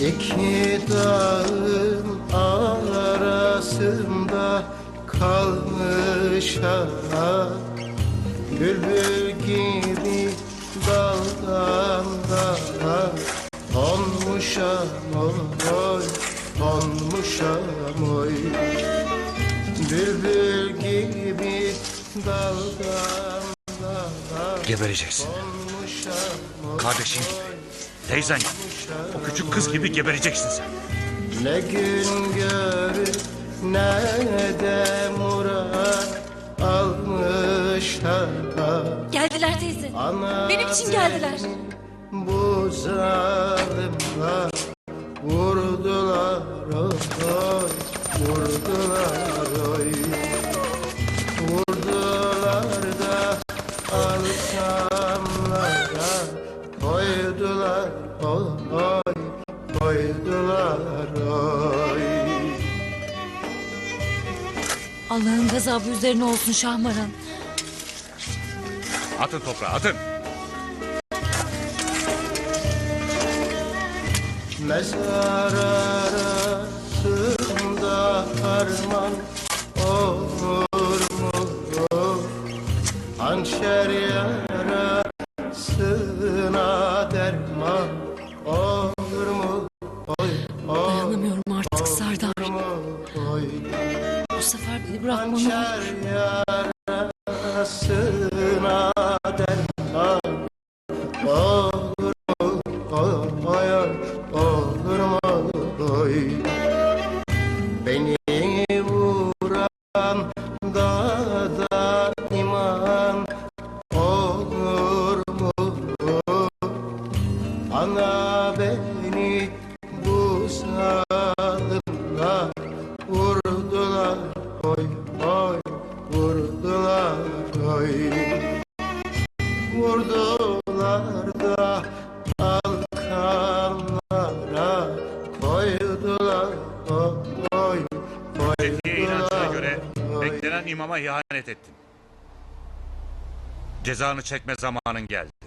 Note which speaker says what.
Speaker 1: İki dağın arasında kalmış ha Bülbül gibi daldan dala Konmuşam oy, konmuşam oy Bülbül gibi daldan dala
Speaker 2: Gebereceksin. Kardeşin gibi. Teyzen. O küçük kız gibi gebereceksin sen.
Speaker 1: Ne gün görür ne de murat almış ha
Speaker 3: Geldiler teyze.
Speaker 1: Ana
Speaker 3: Benim için geldiler.
Speaker 1: Bu zalimler vurdular oy Vurdular oy Vurdular da arkamlara Koydular oy Koydular oy
Speaker 3: Allah'ın gazabı üzerine olsun Şahmaran.
Speaker 2: Atın toprağa atın.
Speaker 1: Mezar arasında harman olur mu? Hançer yarasına
Speaker 3: Bu sefer beni bırakma ne olur.
Speaker 1: Hançer yarasına derman olur mu? Oy, oy, oy, olur mu? Oy. Beni vuran dağda iman olur mu? Ana beni bu zalimler Vurdular da alkanlara koydular oy oy
Speaker 2: inancına göre beklenen imama ihanet ettin. Cezanı çekme zamanın geldi.